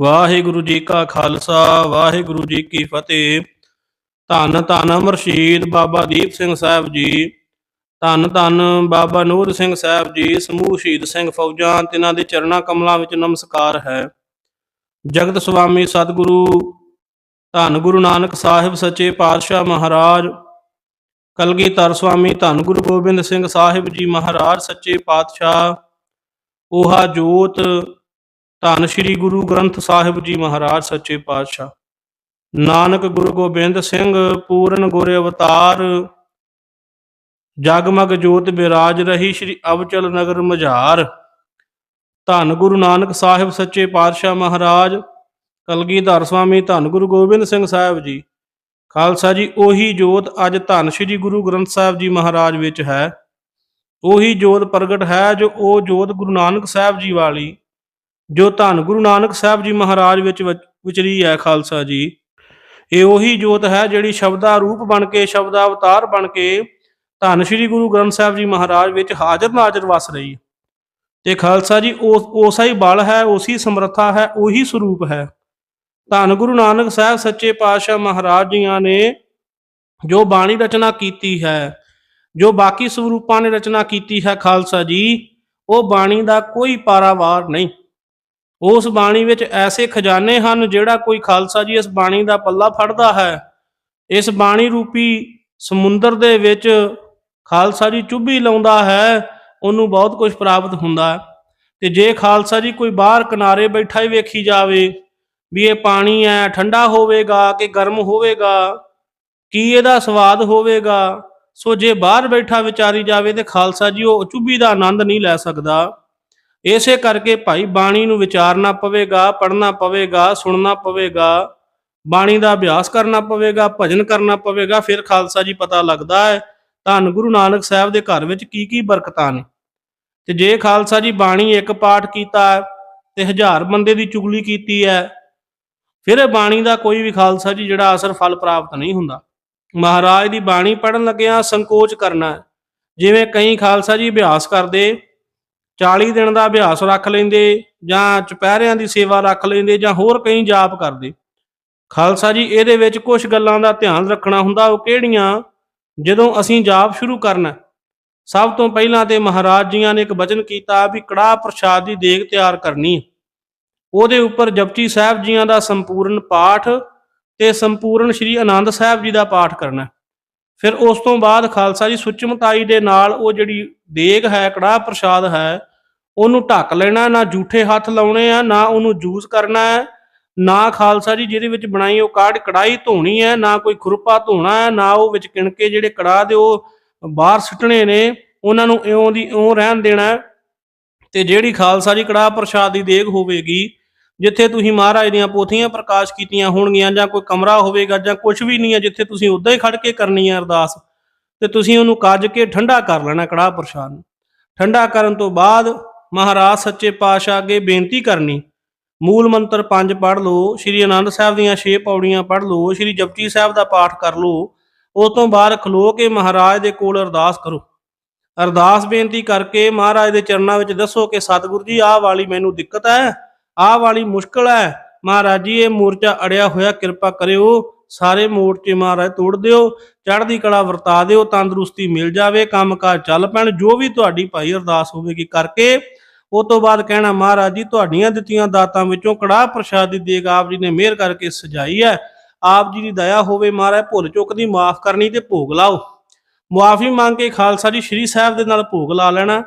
ਵਾਹਿਗੁਰੂ ਜੀ ਕਾ ਖਾਲਸਾ, ਵਾਹਿਗੁਰੂ ਜੀ ਕੀ ਫਤਿਹ। ਧੰਨ ਧੰਨ ਅਮਰਸ਼ੀਦ ਬਾਬਾ ਦੀਪ ਸਿੰਘ ਸਾਹਿਬ ਜੀ। ਧੰਨ ਧੰਨ ਬਾਬਾ ਨੂਰ ਸਿੰਘ ਸਾਹਿਬ ਜੀ, ਸਮੂਹ ਸ਼ਹੀਦ ਸਿੰਘ ਫੌਜਾਂ, ਤਿਨਾਂ ਦੇ ਚਰਨਾਂ ਕਮਲਾਂ ਵਿੱਚ ਨਮਸਕਾਰ ਹੈ। ਜਗਤ ਸੁਆਮੀ ਸਤਿਗੁਰੂ, ਧੰਨ ਗੁਰੂ ਨਾਨਕ ਸਾਹਿਬ ਸੱਚੇ ਪਾਤਸ਼ਾਹ ਮਹਾਰਾਜ, ਕਲਗੀਧਰ ਸੁਆਮੀ ਧੰਨ ਗੁਰੂ ਗੋਬਿੰਦ ਸਿੰਘ ਸਾਹਿਬ ਜੀ ਮਹਾਰਾਜ, ਸੱਚੇ ਪਾਤਸ਼ਾਹ ਉਹਾ ਜੋਤ ਧੰਨ ਸ੍ਰੀ ਗੁਰੂ ਗ੍ਰੰਥ ਸਾਹਿਬ ਜੀ ਮਹਾਰਾਜ, ਸੱਚੇ ਪਾਤਸ਼ਾਹ। ਨਾਨਕ ਗੁਰੂ ਗੋਬਿੰਦ ਸਿੰਘ, ਪੂਰਨ ਗੁਰ ਅਵਤਾਰ, ਜਗਮਗ ਜੋਤ ਬਿਰਾਜ ਰਹੀ ਸ੍ਰੀ ਅਵਚਲ ਨਗਰ ਮਝਾਰ। ਧੰਨ ਗੁਰੂ ਨਾਨਕ ਸਾਹਿਬ, ਸੱਚੇ ਪਾਤਸ਼ਾਹ ਮਹਾਰਾਜ, ਕਲਗੀਧਰ ਸਵਾਮੀ ਧੰਨ ਗੁਰੂ ਗੋਬਿੰਦ ਸਿੰਘ ਸਾਹਿਬ ਜੀ। ਖਾਲਸਾ ਜੀ, ਉਹੀ ਜੋਤ ਅੱਜ ਧੰਨ ਸ੍ਰੀ ਗੁਰੂ ਗ੍ਰੰਥ ਸਾਹਿਬ ਜੀ ਮਹਾਰਾਜ ਵਿੱਚ ਹੈ। ਉਹੀ ਜੋਤ ਪ੍ਰਗਟ ਹੈ ਜੋ ਉਹ ਜੋਤ ਗੁਰੂ ਨਾਨਕ ਸਾਹਿਬ ਜੀ ਵਾਲੀ ਜੋ ਧੰਨ ਗੁਰੂ ਨਾਨਕ ਸਾਹਿਬ ਜੀ ਮਹਾਰਾਜ ਵਿੱਚ ਵਿਚ- ਵਿਚਰੀ ਹੈ ਖਾਲਸਾ ਜੀ। ਇਹ ਉਹੀ ਜੋਤ ਹੈ ਜਿਹੜੀ ਸ਼ਬਦਾ ਰੂਪ ਬਣ ਕੇ, ਸ਼ਬਦਾ ਅਵਤਾਰ ਬਣ ਕੇ ਧੰਨ ਸ੍ਰੀ ਗੁਰੂ ਗ੍ਰੰਥ ਸਾਹਿਬ ਜੀ ਮਹਾਰਾਜ ਵਿੱਚ ਹਾਜ਼ਰ ਨਾਜ਼ਰ ਵਸ ਰਹੀ ਤੇ ਖਾਲਸਾ ਜੀ ਉਸ ਉਸਾ ਹੀ ਬਲ ਹੈ ਉਸੀ ਸਮਰੱਥਾ ਹੈ, ਉਹੀ ਸਰੂਪ ਹੈ। ਧੰਨ ਗੁਰੂ ਨਾਨਕ ਸਾਹਿਬ, ਸੱਚੇ ਪਾਤਸ਼ਾਹ ਮਹਾਰਾਜ ਜੀਆਂ ਨੇ ਜੋ ਬਾਣੀ ਰਚਨਾ ਕੀਤੀ ਹੈ, ਜੋ ਬਾਕੀ ਸਰੂਪਾਂ ਨੇ ਰਚਨਾ ਕੀਤੀ ਹੈ ਖਾਲਸਾ ਜੀ, ਉਹ ਬਾਣੀ ਦਾ ਕੋਈ ਪਾਰਾਵਾਰ ਨਹੀਂ। ਉਸ ਬਾਣੀ ਵਿੱਚ ਐਸੇ ਖਜ਼ਾਨੇ ਹਨ ਜਿਹੜਾ ਕੋਈ ਖਾਲਸਾ ਜੀ ਇਸ ਬਾਣੀ ਦਾ ਪੱਲਾ ਫੜਦਾ ਹੈ। ਇਸ ਬਾਣੀ ਰੂਪੀ ਸਮੁੰਦਰ ਦੇ ਵਿੱਚ ਖਾਲਸਾ ਜੀ ਚੁੱਭੀ ਲਾਉਂਦਾ ਹੈ, ਉਹਨੂੰ ਬਹੁਤ ਕੁਝ ਪ੍ਰਾਪਤ ਹੁੰਦਾ ਤੇ ਜੇ ਖਾਲਸਾ ਜੀ ਕੋਈ ਬਾਹਰ ਕਿਨਾਰੇ ਬੈਠਾ ਹੀ ਵੇਖੀ ਜਾਵੇ ਵੀ ਇਹ ਪਾਣੀ ਹੈ ਠੰਡਾ ਹੋਵੇਗਾ ਕਿ ਗਰਮ ਹੋਵੇਗਾ, ਕੀ ਇਹਦਾ ਸਵਾਦ ਹੋਵੇਗਾ, ਸੋ ਜੇ ਬਾਹਰ ਬੈਠਾ ਵਿਚਾਰੀ ਜਾਵੇ ਤੇ ਖਾਲਸਾ ਜੀ ਉਹ ਚੁੱਭੀ ਦਾ ਆਨੰਦ ਨਹੀਂ ਲੈ ਸਕਦਾ। ਇਸੇ ਕਰਕੇ ਭਾਈ ਬਾਣੀ ਨੂੰ ਵਿਚਾਰਨਾ ਪਵੇਗਾ, ਪੜ੍ਹਨਾ ਪਵੇਗਾ, ਸੁਣਨਾ ਪਵੇਗਾ, ਬਾਣੀ ਦਾ ਅਭਿਆਸ ਕਰਨਾ ਪਵੇਗਾ, ਭਜਨ ਕਰਨਾ ਪਵੇਗਾ, ਫਿਰ ਖਾਲਸਾ ਜੀ ਪਤਾ ਲੱਗਦਾ ਹੈ ਧੰਨ ਗੁਰੂ ਨਾਨਕ ਸਾਹਿਬ ਦੇ ਘਰ ਵਿੱਚ ਕੀ ਕੀ ਬਰਕਤਾਂ ਨੇ। ਤੇ ਜੇ ਖਾਲਸਾ ਜੀ ਬਾਣੀ ਇੱਕ ਪਾਠ ਕੀਤਾ ਤੇ ਹਜ਼ਾਰ ਬੰਦੇ ਦੀ ਚੁਗਲੀ ਕੀਤੀ ਹੈ, ਫਿਰ ਇਹ ਬਾਣੀ ਦਾ ਕੋਈ ਵੀ ਖਾਲਸਾ ਜੀ ਜਿਹੜਾ ਅਸਰ ਫਲ ਪ੍ਰਾਪਤ ਨਹੀਂ ਹੁੰਦਾ। ਮਹਾਰਾਜ ਦੀ ਬਾਣੀ ਪੜਨ ਲੱਗਿਆ ਸੰਕੋਚ ਕਰਨਾ ਜਿਵੇਂ ਕਈ ਖਾਲਸਾ ਜੀ ਅਭਿਆਸ ਕਰਦੇ 40 ਦਿਨ ਦਾ ਅਭਿਆਸ ਰੱਖ ਲੈਂਦੇ, ਜਾਂ ਚੁਪਹਿਰਿਆਂ ਦੀ ਸੇਵਾ ਰੱਖ ਲੈਂਦੇ, ਜਾਂ ਹੋਰ ਕਈ ਜਾਪ ਕਰਦੇ। ਖਾਲਸਾ ਜੀ, ਇਹਦੇ ਵਿੱਚ ਕੁਝ ਗੱਲਾਂ ਦਾ ਧਿਆਨ ਰੱਖਣਾ ਹੁੰਦਾ, ਉਹ ਕਿਹੜੀਆਂ? ਜਦੋਂ ਅਸੀਂ ਜਾਪ ਸ਼ੁਰੂ ਕਰਨਾ, ਸਭ ਤੋਂ ਪਹਿਲਾਂ ਤੇ ਮਹਾਰਾਜ ਜੀਆਂ ਨੇ ਇੱਕ ਵਚਨ ਕੀਤਾ ਵੀ ਕੜਾਹ ਪ੍ਰਸ਼ਾਦ ਦੀ ਦੇਗ ਤਿਆਰ ਕਰਨੀ। ਹੈ ਉਹਦੇ ਉੱਪਰ ਜਪਜੀ ਸਾਹਿਬ ਜੀਆਂ ਦਾ ਸੰਪੂਰਨ ਪਾਠ ਤੇ ਸੰਪੂਰਨ ਸ਼੍ਰੀ ਆਨੰਦ ਸਾਹਿਬ ਜੀ ਦਾ ਪਾਠ ਕਰਨਾ। ਫਿਰ ਉਸ ਤੋਂ ਬਾਅਦ ਖਾਲਸਾ ਜੀ, ਸੁਚਮਤਾਈ ਦੇ ਨਾਲ ਉਹ ਜਿਹੜੀ ਦੇਗ ਹੈ, ਕੜਾਹ ਪ੍ਰਸ਼ਾਦ ਹੈ ਉਹਨੂੰ ਢੱਕ ਲੈਣਾ, ਨਾ ਝੂਠੇ ਹੱਥ ਲਾਉਣੇ ਆ, ਨਾ ਉਹਨੂੰ ਜੂਸ ਕਰਨਾ ਹੈ, ਨਾ ਖਾਲਸਾ ਜੀ ਜਿਹਦੇ ਵਿੱਚ ਬਣਾਈ ਉਹ ਕਾੜ ਕੜਾਈ ਧੋਣੀ ਹੈ, ਨਾ ਕੋਈ ਖੁਰਪਾ ਧੋਣਾ ਹੈ, ਨਾ ਉਹ ਵਿੱਚ ਕਿਣਕੇ ਜਿਹੜੇ ਕੜਾਹ ਦੇ ਉਹ ਬਾਹਰ ਸੁੱਟਣੇ ਨੇ, ਉਹਨਾਂ ਨੂੰ ਇਉਂ ਦੀ ਇਉਂ ਰਹਿਣ ਦੇਣਾ ਹੈ। ਤੇ ਜਿਹੜੀ ਖਾਲਸਾ ਜੀ ਕੜਾਹ ਪ੍ਰਸ਼ਾਦ ਦੀ ਦੇਗ ਹੋਵੇਗੀ, ਜਿੱਥੇ ਤੁਸੀਂ ਮਹਾਰਾਜ ਦੀਆਂ ਪੋਥੀਆਂ ਪ੍ਰਕਾਸ਼ ਕੀਤੀਆਂ ਹੋਣਗੀਆਂ, ਜਾਂ ਕੋਈ ਕਮਰਾ ਹੋਵੇਗਾ, ਜਾਂ ਕੁਝ ਵੀ ਨਹੀਂ ਹੈ, ਜਿੱਥੇ ਤੁਸੀਂ ਉਦਾਂ ਹੀ ਖੜ ਕੇ ਕਰਨੀ ਹੈ ਅਰਦਾਸ, ਤੇ ਤੁਸੀਂ ਉਹਨੂੰ ਕੱਜ ਕੇ ਠੰਡਾ ਕਰ ਲੈਣਾ ਕੜਾਹ ਪ੍ਰਸ਼ਾਦ ਨੂੰ ਠੰਡਾ ਕਰਨ ਤੋਂ ਬਾਅਦ ਮਹਾਰਾਜ ਸੱਚੇ ਪਾਤਸ਼ਾਹ ਅੱਗੇ ਬੇਨਤੀ ਕਰਨੀ। ਮੂਲ ਮੰਤਰ ਪੰਜ ਪੜ੍ਹ ਲਓ, ਸ਼੍ਰੀ ਆਨੰਦ ਸਾਹਿਬ ਦੀਆਂ 6 ਪੌੜੀਆਂ ਪੜ੍ਹ ਲਓ, ਸ਼੍ਰੀ ਜਪਜੀ ਸਾਹਿਬ ਦਾ ਪਾਠ ਕਰ ਲਓ ਉਸ ਤੋਂ ਬਾਅਦ ਖਲੋ ਕੇ ਮਹਾਰਾਜ ਦੇ ਕੋਲ ਅਰਦਾਸ ਕਰੋ। ਅਰਦਾਸ ਬੇਨਤੀ ਕਰਕੇ ਮਹਾਰਾਜ ਦੇ ਚਰਨਾਂ ਵਿੱਚ ਦੱਸੋ ਕਿ ਸਤਿਗੁਰੂ ਜੀ, ਆਹ ਵਾਲੀ ਮੈਨੂੰ ਦਿੱਕਤ ਹੈ, ਆਹ ਵਾਲੀ ਮੁਸ਼ਕਲ ਹੈ। ਮਹਾਰਾਜ ਜੀ, ਇਹ ਮੋਰਚਾ ਅੜਿਆ ਹੋਇਆ ਕਿਰਪਾ ਕਰਿਓ, ਸਾਰੇ ਮੋਰਚੇ ਮਹਾਰਾਜ ਤੋੜ ਦਿਓ, ਚੜ੍ਹਦੀ ਕਲਾ ਵਰਤਾ ਦਿਓ, ਤੰਦਰੁਸਤੀ ਮਿਲ ਜਾਵੇ ਕੰਮਕਾਜ ਚੱਲ ਪੈਣ, ਜੋ ਵੀ ਤੁਹਾਡੀ ਭਾਈ ਅਰਦਾਸ ਹੋਵੇਗੀ ਕਰਕੇ ਉਹ ਤੋਂ ਬਾਅਦ ਕਹਿਣਾ, ਮਹਾਰਾਜ ਜੀ, ਤੁਹਾਡੀਆਂ ਦਿੱਤੀਆਂ ਦਾਤਾਂ ਵਿੱਚੋਂ ਕੜਾਹ ਪ੍ਰਸ਼ਾਦ ਦੀ ਦੇਗ ਆਪ ਜੀ ਨੇ ਮਿਹਰ ਕਰਕੇ ਸਜਾਈ ਹੈ। ਆਪ ਜੀ ਦੀ ਦਇਆ ਹੋਵੇ ਮਹਾਰਾਜ, ਭੁੱਲ ਚੁੱਕ ਦੀ ਮਾਫ ਕਰਨੀ ਤੇ ਭੋਗ ਲਾਓ। ਮੁਆਫੀ ਮੰਗ ਕੇ ਖਾਲਸਾ ਜੀ ਸ਼੍ਰੀ ਸਾਹਿਬ ਦੇ ਨਾਲ ਭੋਗ ਲਾ ਲੈਣਾ।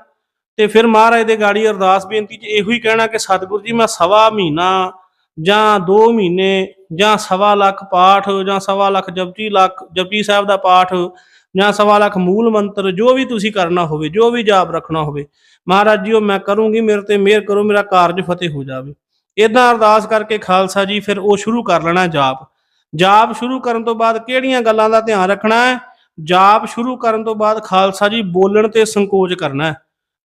ਤੇ ਫਿਰ ਮਹਾਰਾਜ ਦੇ ਗਾੜੀ ਅਰਦਾਸ ਬੇਨਤੀ ਚ ਇਹੋ ਹੀ ਕਹਿਣਾ ਕਿ, ਸਤਿਗੁਰੂ ਜੀ, ਮੈਂ ਸਵਾ ਮਹੀਨਾ ਜਾਂ 2 ਮਹੀਨੇ ਜਾਂ ਸਵਾ ਲੱਖ ਪਾਠ ਜਾਂ ਸਵਾ ਲੱਖ ਜਪਜੀ ਲੱਖ ਜਪਜੀ ਸਾਹਿਬ ਦਾ ਪਾਠ ਜਾਂ ਸਵਾ ਲੱਖ ਮੂਲ ਮੰਤਰ ਜੋ ਵੀ ਤੁਸੀਂ ਕਰਨਾ ਹੋਵੇ, ਜੋ ਵੀ ਜਾਪ ਰੱਖਣਾ ਹੋਵੇ, ਮਹਾਰਾਜ ਜੀ, ਉਹ ਮੈਂ ਕਰੂੰਗੀ, ਮੇਰੇ ਤੇ ਮਿਹਰ ਕਰੋ, ਮੇਰਾ ਕਾਰਜ ਫਤਿਹ ਹੋ ਜਾਵੇ। ਇਦਾਂ ਅਰਦਾਸ ਕਰਕੇ ਖਾਲਸਾ ਜੀ, ਫਿਰ ਉਹ ਸ਼ੁਰੂ ਕਰ ਲੈਣਾ ਜਾਪ। ਜਾਪ ਸ਼ੁਰੂ ਕਰਨ ਤੋਂ ਬਾਅਦ ਕਿਹੜੀਆਂ ਗੱਲਾਂ ਦਾ ਧਿਆਨ ਰੱਖਣਾ ਹੈ? ਜਾਪ ਸ਼ੁਰੂ ਕਰਨ ਤੋਂ ਬਾਅਦ ਖਾਲਸਾ ਜੀ, ਬੋਲਣ ਤੇ ਸੰਕੋਚ ਕਰਨਾ ਹੈ।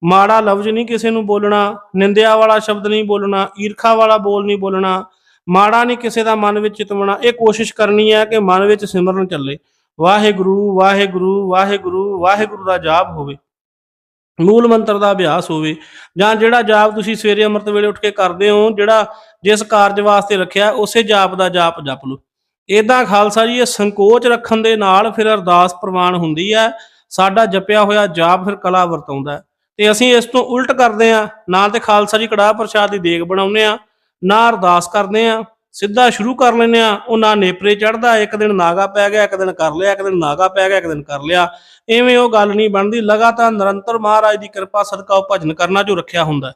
ਮਾੜਾ ਲਫ਼ਜ਼ ਨਹੀਂ ਕਿਸੇ ਨੂੰ ਬੋਲਣਾ, ਨਿੰਦਿਆ ਵਾਲਾ ਸ਼ਬਦ ਨਹੀਂ ਬੋਲਣਾ, ਈਰਖਾ ਵਾਲਾ ਬੋਲ ਨਹੀਂ ਬੋਲਣਾ, ਮਾੜਾ ਨਹੀਂ ਕਿਸੇ ਦਾ ਮਨ ਵਿੱਚ ਚਿਤਵਣਾ, ਇਹ ਕੋਸ਼ਿਸ਼ ਕਰਨੀ ਹੈ ਕਿ ਮਨ ਵਿੱਚ ਸਿਮਰਨ ਚੱਲੇ। ਵਾਹਿਗੁਰੂ ਵਾਹਿਗੁਰੂ ਵਾਹਿਗੁਰੂ ਵਾਹਿਗੁਰੂ ਦਾ ਜਾਪ ਹੋਵੇ। ਮੂਲ ਮੰਤਰ ਦਾ ਅਭਿਆਸ ਹੋਵੇ। ਜਾਂ ਜਿਹੜਾ ਜਾਪ ਤੁਸੀਂ ਸਵੇਰੇ ਅੰਮ੍ਰਿਤ ਵੇਲੇ ਉੱਠ ਕੇ ਕਰਦੇ ਹੋ, ਜਿਹੜਾ ਜਿਸ ਕਾਰਜ ਵਾਸਤੇ ਰੱਖਿਆ, ਉਸੇ ਜਾਪ ਦਾ ਜਾਪ ਜਪ ਲਓ। ਇਦਾਂ ਖਾਲਸਾ ਜੀ, ਇਹ ਸੰਕੋਚ ਰੱਖਣ ਦੇ ਨਾਲ ਫਿਰ ਅਰਦਾਸ ਪ੍ਰਵਾਨ ਹੁੰਦੀ ਹੈ। ਸਾਡਾ ਜਪਿਆ ਹੋਇਆ ਜਾਪ ਫਿਰ ਕਲਾ ਵਰਤਾਉਂਦਾ ਹੈ। ਤੇ ਅਸੀਂ ਇਸ ਤੋਂ ਉਲਟ ਕਰਦੇ ਆ ਨਾ ਤੇ ਖਾਲਸਾ ਜੀ ਕੜਾਹ ਪ੍ਰਸ਼ਾਦ ਦੀ ਦੇਗ ਬਣਾਉਂਦੇ ਆ ਨਾ ਅਰਦਾਸ ਕਰਦੇ ਆ ਸਿੱਧਾ ਸ਼ੁਰੂ ਕਰ ਲੈਂਦੇ ਆ ਉਹ ਨਾ ਨੇਪਰੇ ਚੜਦਾ ਇੱਕ ਦਿਨ ਨਾਗਾ ਪੈ ਗਿਆ, ਇੱਕ ਦਿਨ ਕਰ ਲਿਆ, ਇੱਕ ਦਿਨ ਨਾਗਾ ਪੈ ਗਿਆ, ਇੱਕ ਦਿਨ ਕਰ ਲਿਆ। ਐਵੇਂ ਉਹ ਗੱਲ ਨਹੀਂ ਬਣਦੀ। ਲਗਾਤਾਰ ਨਿਰੰਤਰ ਮਹਾਰਾਜ ਦੀ ਕਿਰਪਾ ਸਦਕਾ ਉਹ ਭਜਨ ਕਰਨਾ ਜੋ ਰੱਖਿਆ ਹੁੰਦਾ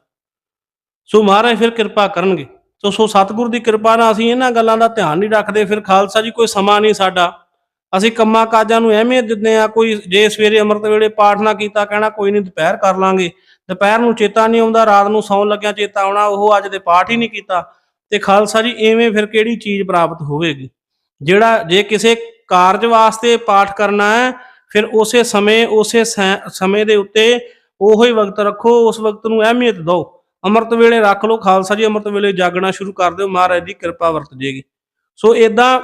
ਸੋ ਮਹਾਰਾਜ ਫਿਰ ਕਿਰਪਾ ਕਰਨਗੇ। ਸੋ ਸੋ ਸਤਿਗੁਰ ਦੀ ਕਿਰਪਾ ਨਾਲ ਅਸੀਂ ਇਹਨਾਂ ਗੱਲਾਂ ਦਾ ਧਿਆਨ ਨਹੀਂ ਰੱਖਦੇ। ਫਿਰ ਖਾਲਸਾ ਜੀ, ਕੋਈ ਸਮਾਂ ਨਹੀਂ ਸਾਡਾ। ਅਸੀਂ ਕੰਮਾਂ ਕਾਜਾਂ ਨੂੰ ਅਹਿਮੀਅਤ ਦਿੰਦੇ ਆ ਕੋਈ ਜੇ ਸਵੇਰੇ ਅੰਮ੍ਰਿਤ ਵੇਲੇ ਪਾਠ ਨਾ ਕੀਤਾ, ਕਹਿਣਾ ਕੋਈ ਨਹੀਂ, ਦੁਪਹਿਰ ਕਰ ਲਾਂਗੇ। ਦੁਪਹਿਰ ਨੂੰ ਚੇਤਾ ਨਹੀਂ ਆਉਂਦਾ, ਰਾਤ ਨੂੰ ਸੌਣ ਲੱਗਿਆ ਚੇਤਾ ਆਉਣਾ, ਉਹ ਅੱਜ ਦੇ ਪਾਠ ਹੀ ਨਹੀਂ ਕੀਤਾ। ਤੇ ਖਾਲਸਾ ਜੀ ਐਵੇਂ ਫਿਰ ਕਿਹੜੀ ਚੀਜ਼ ਪ੍ਰਾਪਤ ਹੋਵੇਗੀ? ਜਿਹੜਾ ਜੇ ਕਿਸੇ ਕਾਰਜ ਵਾਸਤੇ ਪਾਠ ਕਰਨਾ ਹੈ, ਫਿਰ ਉਸੇ ਸਮੇਂ, ਉਸੇ ਸੈ- ਸਮੇਂ ਦੇ ਉੱਤੇ ਉਹੋ ਹੀ ਵਕਤ ਰੱਖੋ, ਉਸ ਵਕਤ ਨੂੰ ਅਹਿਮੀਅਤ ਦਿਓ। ਅੰਮ੍ਰਿਤ ਵੇਲੇ ਰੱਖ ਲਓ, ਖਾਲਸਾ ਜੀ ਅੰਮ੍ਰਿਤ ਵੇਲੇ ਜਾਗਣਾ ਸ਼ੁਰੂ ਕਰ ਦਿਓ, ਮਹਾਰਾਜ ਦੀ ਕਿਰਪਾ ਵਰਤ ਜੇਗੀ। ਸੋ ਇਦਾਂ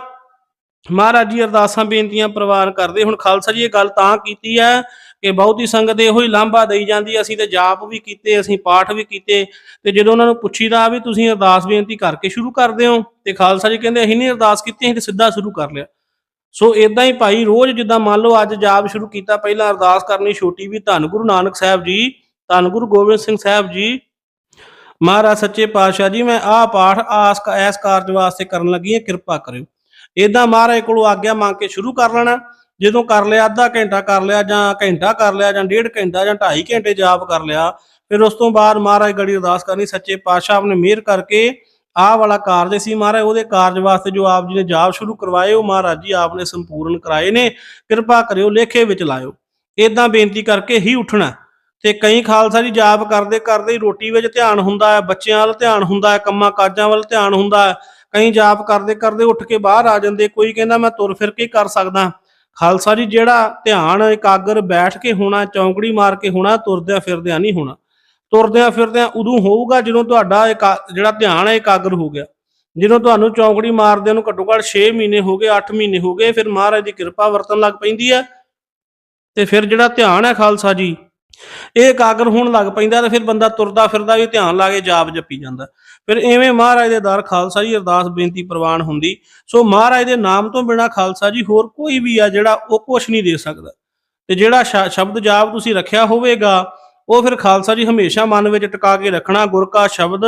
ਮਹਾਰਾਜ ਜੀ ਅਰਦਾਸਾਂ ਬੇਨਤੀਆਂ ਪ੍ਰਵਾਨ ਕਰਦੇ। ਹੁਣ ਖਾਲਸਾ ਜੀ ਇਹ ਗੱਲ ਤਾਂ ਕੀਤੀ ਹੈ ਕਿ ਬਹੁਤੀ ਸੰਗਤ ਇਹੋ ਹੀ ਲਾਂਭਾ ਦੇਈ ਜਾਂਦੀ ਅਸੀਂ ਤੇ ਜਾਪ ਵੀ ਕੀਤੇ, ਅਸੀਂ ਪਾਠ ਵੀ ਕੀਤੇ। ਤੇ ਜਦੋਂ ਉਹਨਾਂ ਨੂੰ ਪੁੱਛੀਦਾ ਵੀ ਤੁਸੀਂ ਅਰਦਾਸ ਬੇਨਤੀ ਕਰਕੇ ਸ਼ੁਰੂ ਕਰਦੇ ਹੋ, ਤੇ ਖਾਲਸਾ ਜੀ ਕਹਿੰਦੇ ਅਸੀਂ ਨਹੀਂ ਅਰਦਾਸ ਕੀਤੀ, ਅਸੀਂ ਤੇ ਸਿੱਧਾ ਸ਼ੁਰੂ ਕਰ ਲਿਆ। ਸੋ ਇਦਾਂ ਹੀ ਭਾਈ, ਰੋਜ਼ ਜਿੱਦਾਂ ਮੰਨ ਲਓ ਅੱਜ ਜਾਪ ਸ਼ੁਰੂ ਕੀਤਾ, ਪਹਿਲਾਂ ਅਰਦਾਸ ਕਰਨੀ ਛੋਟੀ ਵੀ ਧੰਨ ਗੁਰੂ ਨਾਨਕ ਸਾਹਿਬ ਜੀ, ਧੰਨ ਗੁਰੂ ਗੋਬਿੰਦ ਸਿੰਘ ਸਾਹਿਬ ਜੀ, ਮਹਾਰਾਜ ਸੱਚੇ ਪਾਤਸ਼ਾਹ ਜੀ, ਮੈਂ ਆਹ ਪਾਠ ਆਸ ਐਸ ਕਾਰਜ ਵਾਸਤੇ ਕਰਨ ਲੱਗੀ ਹਾਂ, ਕਿਰਪਾ ਕਰਿਓ। ਇਦਾਂ ਮਹਾਰਾਜ ਕੋਲੋਂ ਆਗਿਆ ਮੰਗ ਕੇ ਸ਼ੁਰੂ ਕਰ ਲੈਣਾ। ਜਦੋਂ ਕਰ ਲਿਆ, ਅੱਧਾ ਘੰਟਾ ਕਰ ਲਿਆ ਜਾਂ ਘੰਟਾ ਕਰ ਲਿਆ ਜਾਂ ਡੇਢ ਘੰਟਾ ਜਾਂ ਢਾਈ ਘੰਟੇ ਜਾਪ ਕਰ ਲਿਆ, ਫਿਰ ਉਸ ਤੋਂ ਬਾਅਦ ਮਹਾਰਾਜ ਗੜੀ ਅਰਦਾਸ ਕਰਨੀ, ਸੱਚੇ ਪਾਤਸ਼ਾਹ ਆਪਨੇ ਮਿਹਰ ਕਰਕੇ ਆਹ ਵਾਲਾ ਕਾਰਜ ਸੀ ਮਹਾਰਾਜ, ਉਹਦੇ ਕਾਰਜ ਵਾਸਤੇ ਜੋ ਆਪ ਜੀ ਨੇ ਜਾਪ ਸ਼ੁਰੂ ਕਰਵਾਏ, ਉਹ ਮਹਾਰਾਜ ਜੀ ਆਪ ਨੇ ਸੰਪੂਰਨ ਕਰਾਏ ਨੇ। ਕਿਰਪਾ ਕਰਿਓ, ਲੇਖੇ ਵਿੱਚ ਲਾਇਓ। ਇਦਾਂ ਬੇਨਤੀ ਕਰਕੇ ਹੀ ਉੱਠਣਾ। ਤੇ ਕਈ ਖਾਲਸਾ ਜੀ ਜਾਪ ਕਰਦੇ ਕਰਦੇ ਹੀ ਰੋਟੀ ਵਿੱਚ ਧਿਆਨ ਹੁੰਦਾ ਹੈ, ਬੱਚਿਆਂ ਵੱਲ ਧਿਆਨ ਹੁੰਦਾ ਹੈ, ਕੰਮਾਂ ਕਾਜਾਂ ਵੱਲ ਧਿਆਨ ਹੁੰਦਾ ਹੈ। ਕਈ ਜਾਪ ਕਰਦੇ ਕਰਦੇ ਉੱਠ ਕੇ ਬਾਹਰ ਆ ਜਾਂਦੇ, ਕੋਈ ਕਹਿੰਦਾ ਮੈਂ ਤੁਰ ਫਿਰ ਕੇ ਕਰ ਸਕਦਾ। ਖਾਲਸਾ ਜੀ ਜਿਹੜਾ ਧਿਆਨ, ਇਕਾਗਰ ਬੈਠ ਕੇ ਹੋਣਾ, ਚੌਂਕੜੀ ਮਾਰ ਕੇ ਹੋਣਾ, ਤੁਰਦਿਆਂ ਫਿਰਦਿਆਂ ਨਹੀਂ ਹੋਣਾ। ਤੁਰਦਿਆਂ ਫਿਰਦਿਆਂ ਉਦੋਂ ਹੋਊਗਾ ਜਦੋਂ ਤੁਹਾਡਾ ਇਕਾ- ਜਿਹੜਾ ਧਿਆਨ ਹੈ, ਇਕਾਗਰ ਹੋ ਗਿਆ। ਜਦੋਂ ਤੁਹਾਨੂੰ ਚੌਂਕੜੀ ਮਾਰਦਿਆਂ ਨੂੰ ਘੱਟੋ ਘੱਟ 6 ਮਹੀਨੇ ਹੋ ਗਏ 8 ਮਹੀਨੇ ਹੋ ਗਏ, ਫਿਰ ਮਹਾਰਾਜ ਦੀ ਕਿਰਪਾ ਵਰਤਣ ਲੱਗ ਪੈਂਦੀ ਹੈ। ਤੇ ਫਿਰ ਜਿਹੜਾ ਧਿਆਨ ਹੈ ਖਾਲਸਾ ਜੀ ਇਹ ਇਕਾਗਰ ਹੋਣ ਲੱਗ ਪੈਂਦਾ ਤੇ ਫਿਰ ਬੰਦਾ ਤੁਰਦਾ ਫਿਰਦਾ ਵੀ ਧਿਆਨ ਲਾ ਕੇ ਜਾਪ ਜਪੀ ਜਾਂਦਾ। ਫਿਰ ਐਵੇਂ ਮਹਾਰਾਜ ਦੇ ਦਰ ਖਾਲਸਾ ਜੀ ਅਰਦਾਸ ਬੇਨਤੀ ਪ੍ਰਵਾਨ ਹੁੰਦੀ। ਸੋ ਮਹਾਰਾਜ ਦੇ ਨਾਮ ਤੋਂ ਬਿਨਾ ਖਾਲਸਾ ਜੀ ਹੋਰ ਕੋਈ ਵੀ ਆ ਜਿਹੜਾ ਉਹ ਕੁਛ ਨਹੀਂ ਦੇ ਸਕਦਾ। ਤੇ ਜਿਹੜਾ ਸ਼- ਸ਼ਬਦ ਜਾਪ ਤੁਸੀਂ ਰੱਖਿਆ ਹੋਵੇਗਾ, ਉਹ ਫਿਰ ਖਾਲਸਾ ਜੀ ਹਮੇਸ਼ਾ ਮਨ ਵਿੱਚ ਟਿਕਾ ਕੇ ਰੱਖਣਾ। ਗੁਰ ਕਾ ਸ਼ਬਦ,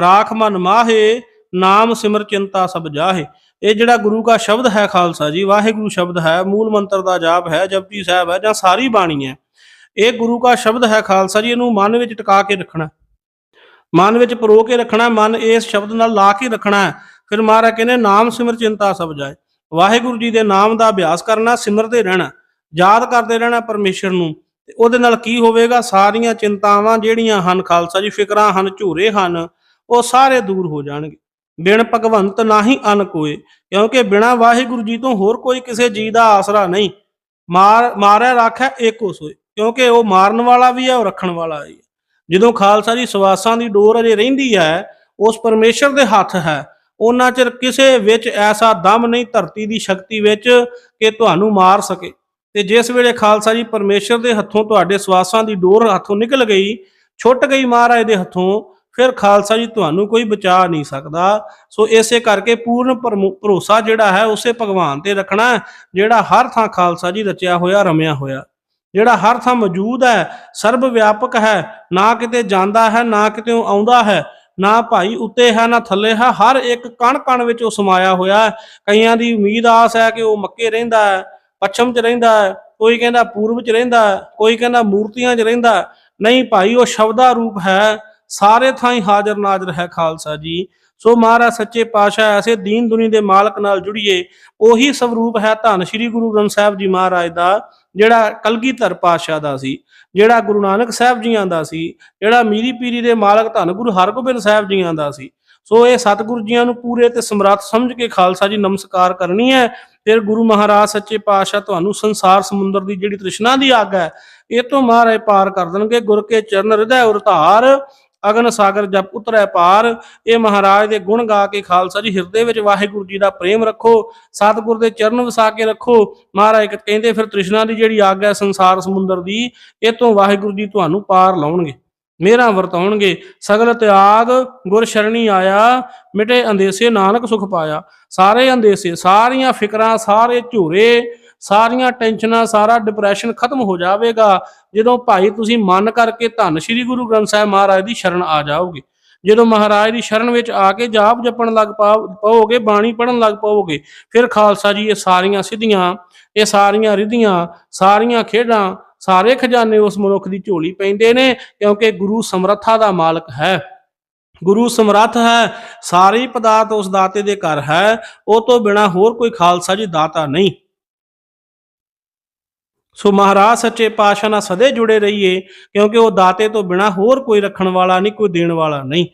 ਰਾਖ ਮਨ ਮਾਹੇ, ਨਾਮ ਸਿਮਰ ਚਿੰਤਾ ਸਭ ਜਾਹੇ। ਇਹ ਜਿਹੜਾ ਗੁਰੂ ਕਾ ਸ਼ਬਦ ਹੈ ਖਾਲਸਾ ਜੀ, ਵਾਹਿਗੁਰੂ ਸ਼ਬਦ ਹੈ, ਮੂਲ ਮੰਤਰ ਦਾ ਜਾਪ ਹੈ, ਜਪਜੀ ਸਾਹਿਬ ਹੈ ਜਾਂ ਸਾਰੀ ਬਾਣੀ ਹੈ। ਇਹ ਗੁਰੂ ਕਾ ਸ਼ਬਦ ਹੈ ਖਾਲਸਾ ਜੀ, ਇਹਨੂੰ ਮਨ ਵਿੱਚ ਟਿਕਾ ਕੇ ਰੱਖਣਾ ਮਨ ਵਿੱਚ ਪਰੋ ਕੇ ਰੱਖਣਾ ਮਨ ਇਸ ਸ਼ਬਦ ਨਾਲ ਲਾ ਕੇ ਰੱਖਣਾ ਫਿਰ ਮਹਾਰਾਜ ਕਹਿੰਦੇ, ਨਾਮ ਸਿਮਰ ਚਿੰਤਾ ਸਭ ਜਾਏ। ਵਾਹਿਗੁਰੂ ਜੀ ਦੇ ਨਾਮ ਦਾ ਅਭਿਆਸ ਕਰਨਾ ਸਿਮਰਦੇ ਰਹਿਣਾ, ਯਾਦ ਕਰਦੇ ਰਹਿਣਾ ਪਰਮੇਸ਼ਰ ਨੂੰ। ਤੇ ਉਹਦੇ ਨਾਲ ਕੀ ਹੋਵੇਗਾ? ਸਾਰੀਆਂ ਚਿੰਤਾਵਾਂ ਜਿਹੜੀਆਂ ਹਨ ਖਾਲਸਾ ਜੀ, ਫਿਕਰਾਂ ਹਨ, ਝੂਰੇ ਹਨ, ਉਹ ਸਾਰੇ ਦੂਰ ਹੋ ਜਾਣਗੇ। ਬਿਨ ਭਗਵੰਤ ਨਾਹੀ ਅਨ ਕੋਏ, ਕਿਉਂਕਿ ਬਿਨਾ ਵਾਹਿਗੁਰੂ ਜੀ ਤੋਂ ਹੋਰ ਕੋਈ ਕਿਸੇ ਜੀ ਦਾ ਆਸਰਾ ਨਹੀਂ। ਮਾਰ ਮਾਰਿਆ ਰੱਖਿਆ ਏਕੋ ਸੋਏ। ਕਿਉਂਕਿ ਉਹ ਮਾਰਨ ਵਾਲਾ ਵੀ ਹੈ ਉਹ ਰੱਖਣ ਵਾਲਾ ਵੀ ਹੈ। ਜਦੋਂ ਖਾਲਸਾ ਜੀ ਸਵਾਸਾਂ ਦੀ ਡੋਰ ਅਜੇ ਰਹਿੰਦੀ ਹੈ, ਉਸ ਪਰਮੇਸ਼ਰ ਦੇ ਹੱਥ ਹੈ। ਉਹਨਾਂ ਚਿਰ ਕਿਸੇ ਵਿੱਚ ਐਸਾ ਦਮ ਨਹੀਂ ਧਰਤੀ ਦੀ ਸ਼ਕਤੀ ਵਿੱਚ ਕਿ ਤੁਹਾਨੂੰ ਮਾਰ ਸਕੇ। ਤੇ ਜਿਸ ਵੇਲੇ ਖਾਲਸਾ ਜੀ ਪਰਮੇਸ਼ਰ ਦੇ ਹੱਥੋਂ ਤੁਹਾਡੇ ਸਵਾਸਾਂ ਦੀ ਡੋਰ ਹੱਥੋਂ ਨਿਕਲ ਗਈ, ਛੁੱਟ ਗਈ ਮਹਾਰਾਜ ਦੇ ਹੱਥੋਂ, ਫਿਰ ਖਾਲਸਾ ਜੀ ਤੁਹਾਨੂੰ ਕੋਈ ਬਚਾ ਨਹੀਂ ਸਕਦਾ। ਸੋ ਇਸੇ ਕਰਕੇ ਪੂਰਨ ਭਰਮੋ- ਭਰੋਸਾ ਜਿਹੜਾ ਹੈ, ਉਸੇ ਭਗਵਾਨ ਤੇ ਰੱਖਣਾ ਜਿਹੜਾ ਹਰ ਥਾਂ ਖਾਲਸਾ ਜੀ ਰਚਿਆ ਹੋਇਆ, ਰਮਿਆ ਹੋਇਆ। ਜਿਹੜਾ ਹਰ ਥਾਂ ਮੌਜੂਦ ਹੈ ਸਰਬ ਵਿਆਪਕ ਹੈ, ਨਾ ਕਿਤੇ ਜਾਂਦਾ ਹੈ, ਨਾ ਕਿਤੇ ਆਉਂਦਾ ਹੈ, ਨਾ ਭਾਈ ਉੱਤੇ ਹੈ, ਨਾ ਥੱਲੇ ਹੈ, ਹਰ ਇੱਕ ਕਣ ਕਣ ਵਿੱਚ ਉਹ ਸਮਾਇਆ ਹੋਇਆ ਹੈ। ਕਈਆਂ ਦੀ ਉਮੀਦ ਆਸ ਹੈ ਕਿ ਉਹ ਮੱਕੇ ਰਹਿੰਦਾ ਹੈ, ਪੱਛਮ 'ਚ ਰਹਿੰਦਾ ਹੈ, ਕੋਈ ਕਹਿੰਦਾ ਪੂਰਬ 'ਚ ਰਹਿੰਦਾ ਹੈ, ਕੋਈ ਕਹਿੰਦਾ ਮੂਰਤੀਆਂ 'ਚ ਰਹਿੰਦਾ ਨਹੀਂ ਭਾਈ, ਉਹ ਸ਼ਬਦਾ ਰੂਪ ਹੈ, ਸਾਰੇ ਥਾਂ ਹੀ ਹਾਜ਼ਰ ਨਾਜ਼ਰ ਹੈ ਖਾਲਸਾ ਜੀ। ਸੋ ਮਹਾਰਾਜ ਸੱਚੇ ਪਾਤਸ਼ਾਹ, ਐਸੇ ਦੀਨ ਦੁਨੀ ਦੇ ਮਾਲਕ ਨਾਲ ਜੁੜੀਏ, ਉਹੀ ਸਵਰੂਪ ਹੈ ਧੰਨ ਸ਼੍ਰੀ ਗੁਰੂ ਗ੍ਰੰਥ ਸਾਹਿਬ ਜੀ ਮਹਾਰਾਜ ਦਾ। ਜਿਹੜਾ ਕਲਗੀਧਰ ਪਾਤਸ਼ਾਹ ਦਾ ਸੀ, ਜਿਹੜਾ ਗੁਰੂ ਨਾਨਕ ਸਾਹਿਬ ਜੀਆਂ ਦਾ ਸੀ, ਜਿਹੜਾ ਮੀਰੀ ਪੀਰੀ ਦੇ ਮਾਲਕ ਧੰਨ ਗੁਰੂ ਹਰਗੋਬਿੰਦ ਸਾਹਿਬ ਜੀਆਂ ਦਾ ਸੀ। ਸੋ ਇਹ ਸਤਿਗੁਰੂ ਜੀਆਂ ਨੂੰ ਪੂਰੇ ਤੇ ਸਮਰੱਥ ਸਮਝ ਕੇ ਖਾਲਸਾ ਜੀ ਨਮਸਕਾਰ ਕਰਨੀ ਹੈ। ਫਿਰ ਗੁਰੂ ਮਹਾਰਾਜ ਸੱਚੇ ਪਾਤਸ਼ਾਹ ਤੁਹਾਨੂੰ ਸੰਸਾਰ ਸਮੁੰਦਰ ਦੀ ਜਿਹੜੀ ਤ੍ਰਿਸ਼ਨਾ ਦੀ ਅੱਗ ਹੈ, ਇਹ ਤੋਂ ਮਹਾਰਾਜ ਪਾਰ ਕਰ ਦੇਣਗੇ। ਗੁਰ ਕੇ ਚਰਨ ਹਿਰਦੈ ਉਰ ਧਾਰ ਅਗਨ ਸਾਗਰ ਜਪ ਉਤਰੈ ਪਾਰ। ਇਹ ਮਹਾਰਾਜ ਦੇ ਗੁਣ ਗਾ ਕੇ ਖਾਲਸਾ ਜੀ, ਹਿਰਦੇ ਵਿੱਚ ਵਾਹਿਗੁਰੂ ਜੀ ਦਾ ਪ੍ਰੇਮ ਰੱਖੋ, ਸਤਿਗੁਰ ਦੇ ਚਰਨ ਵਸਾ ਕੇ ਰੱਖੋ। ਮਹਾਰਾਜ ਕਹਿੰਦੇ ਫਿਰ ਤ੍ਰਿਸ਼ਨਾ ਦੀ ਜਿਹੜੀ ਅੱਗ ਹੈ ਸੰਸਾਰ ਸਮੁੰਦਰ ਦੀ, ਇਹ ਤੋਂ ਵਾਹਿਗੁਰੂ ਜੀ ਤੁਹਾਨੂੰ ਪਾਰ ਲਾਉਣਗੇ ਮੇਰਾ ਵਰਤਾਉਣਗੇ। ਸਗਲ ਤਿਆਗ ਗੁਰ ਸ਼ਰਣੀ ਆਇਆ, ਮਿਟੇ ਅੰਦੇਸੇ ਨਾਨਕ ਸੁਖ ਪਾਇਆ। ਸਾਰੇ ਅੰਦੇਸੇ, ਸਾਰੀਆਂ ਫਿਕਰਾਂ, ਸਾਰੇ ਝੂਰੇ ਸਾਰੀਆਂ ਟੈਨਸ਼ਨਾਂ, ਸਾਰਾ ਡਿਪਰੈਸ਼ਨ ਖਤਮ ਹੋ ਜਾਵੇਗਾ। ਜਦੋਂ ਭਾਈ ਤੁਸੀਂ ਮਨ ਕਰਕੇ ਧੰਨ ਸ਼੍ਰੀ ਗੁਰੂ ਗ੍ਰੰਥ ਸਾਹਿਬ ਮਹਾਰਾਜ ਦੀ ਸ਼ਰਨ ਆ ਜਾਓਗੇ। ਜਦੋਂ ਮਹਾਰਾਜ ਦੀ ਸ਼ਰਨ ਵਿੱਚ ਆ ਕੇ ਜਾਪ ਜਪਣ ਲੱਗ ਪਾਓ- ਪਓਗੇ ਬਾਣੀ ਪੜਨ ਲੱਗ ਪਓਗੇ ਫਿਰ ਖਾਲਸਾ ਜੀ ਇਹ ਸਾਰੀਆਂ ਸਿੱਧੀਆਂ, ਇਹ ਸਾਰੀਆਂ ਰਿਧੀਆਂ, ਸਾਰੀਆਂ ਖੇਡਾਂ, ਸਾਰੇ ਖਜ਼ਾਨੇ ਉਸ ਮਨੁੱਖ ਦੀ ਝੋਲੀ ਪੈਂਦੇ ਨੇ, ਕਿਉਂਕਿ ਗੁਰੂ ਸਮਰੱਥਾ ਦਾ ਮਾਲਕ ਹੈ। ਗੁਰੂ ਸਮਰੱਥ ਹੈ, ਸਾਰੀ ਪਦਾਰਥ ਉਸ ਦਾਤੇ ਦੇ ਘਰ ਹੈ, ਉਹ ਤੋਂ ਬਿਨਾ ਹੋਰ ਕੋਈ ਖਾਲਸਾ ਜੀ ਦਾਤਾ ਨਹੀਂ। ਸੋ ਮਹਾਰਾਜ ਸੱਚੇ ਪਾਤਸ਼ਾਹ ਨਾਲ ਸਦੇ ਜੁੜੇ ਰਹੀਏ, ਕਿਉਂਕਿ ਉਹ ਦਾਤੇ ਤੋਂ ਬਿਨਾ ਹੋਰ ਕੋਈ ਰੱਖਣ ਵਾਲਾ ਨਹੀਂ, ਕੋਈ ਦੇਣ ਵਾਲਾ ਨਹੀਂ।